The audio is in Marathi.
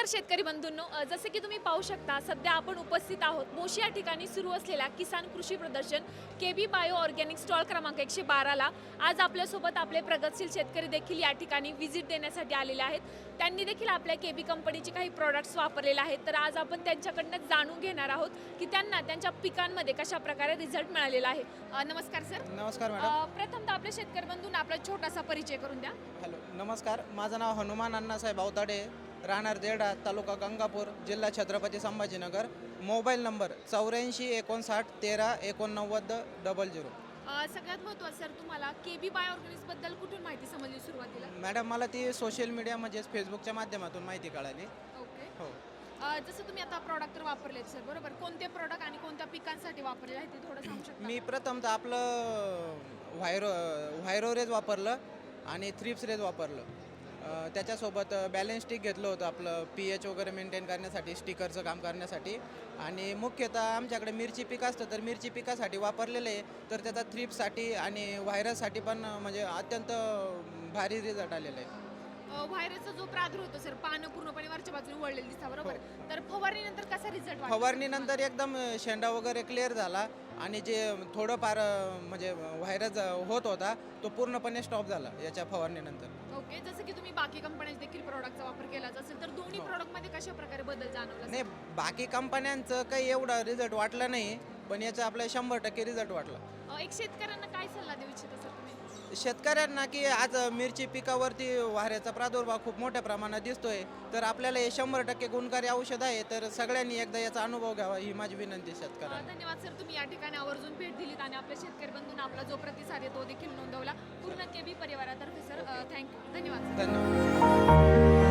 नमस्कार शेतकरी बंधूंनो जसे की तुम्ही पाहू शकता सध्या आपण उपस्थित आहोत मोशी या ठिकाणी सुरू असलेल्या किसान कृषी प्रदर्शन K B bio organic stall क्रमांक एकशे बाराला आज आपल्यासोबत आपले प्रगतशील शेतकरी देखील या ठिकाणी व्हिजिट देण्यासाठी आलेले आहेत. त्यांनी देखील आपल्या के बी कंपनीचे काही प्रोडक्ट्स वापरलेले आहेत. तर आज आपण त्यांच्याकडनं जाणून घेणार आहोत की त्यांना त्यांच्या पिकांमध्ये कशा प्रकारे रिझल्ट मिळालेला आहे. नमस्कार सर नमस्कार अ, प्रथमतः आपल्या शेतकरी बंधूंना आपला छोटासा परिचय करून द्या. हॅलो नमस्कार. माझं नाव हनुमान अण्णासाहेब अवताडे राहणार देडा तालुका गंगापूर जिल्हा छत्रपती संभाजीनगर. मोबाईल नंबर चौऱ्याऐंशी एकोणसाठ तेरा एकोणनव्वद डबल झिरो. अ, सगळ्यात महत्त्वाचं सर तुम्हाला के बी बाय ऑर्गॅनिक्सबद्दल कुठून माहिती समजली सुरुवातीला? मॅडम मला ती सोशल मीडिया म्हणजेच फेसबुकच्या माध्यमातून माहिती कळाली. ओके. हो. अ, जसं तुम्ही आता प्रॉडक्ट तर वापरलेत सर बरोबर? कोणते प्रॉडक्ट आणि कोणत्या पिकांसाठी वापरले आहे ते थोडं सांगू शकता मी प्रथमतः आपलं व्हायरो व्हायरोरेज वापरलं आणि थ्रिप्स रेज वापरलं. त्याच्यासोबत बॅलन्स स्टिक घेतलं होतं आपलं पी एच वगैरे मेंटेन करण्यासाठी स्टिकरचं काम करण्यासाठी. आणि मुख्यतः आमच्याकडे मिरची पीक असतं तर मिरची पिकासाठी वापरलेलं आहे. तर त्याचा थ्रीपसाठी आणि व्हायरससाठी पण म्हणजे अत्यंत भारी रिझल्ट आलेला आहे व्हायरसचा जो प्रादुर्भाव होतो सर पानं पूर्णपणे वरच्या बाजूने वळलेली दिसतात बरोबर? तर फवारणीनंतर कसा रिझल्ट फवारणीनंतर एकदम शेंडा वगैरे क्लिअर झाला आणि जे थोडंफार म्हणजे व्हायरस होत होता तो पूर्णपणे स्टॉप झाला याच्या फवारणीनंतर. ओके जसं की तुम्ही बाकी कंपन्यात देखील प्रॉडक्टचा वापर केलाच असेल तर दोन्ही हो. प्रॉडक्टमध्ये कशा प्रकारे बदल जाणवला? नाही बाकी कंपन्यांचं काही एवढा रिझल्ट वाटला नाही. पण याचा आपल्याला शंभर टक्के रिझल्ट वाटला. अ, एक शेतकऱ्यांना काय सल्ला देऊ इच्छिता तुम्ही? शेतकऱ्यांना की आज मिरची पिकावरती वाऱ्याचा प्रादुर्भाव खूप मोठ्या प्रमाणात दिसतोय तर आपल्याला हे शंभर टक्के गुणकारी औषध आहे तर सगळ्यांनी एकदा याचा अनुभव घ्यावा ही माझी विनंती आहे अ, शेतकऱ्यांना धन्यवाद सर तुम्ही या ठिकाणी आवर्जून भेट दिलीत आणि आपल्या शेतकरी बंधूंना आपला जो प्रतिसाद आहे तो देखील नोंदवला. पूर्ण केबी परिवारातर्फे सर थँक्यू. धन्यवाद धन्यवाद.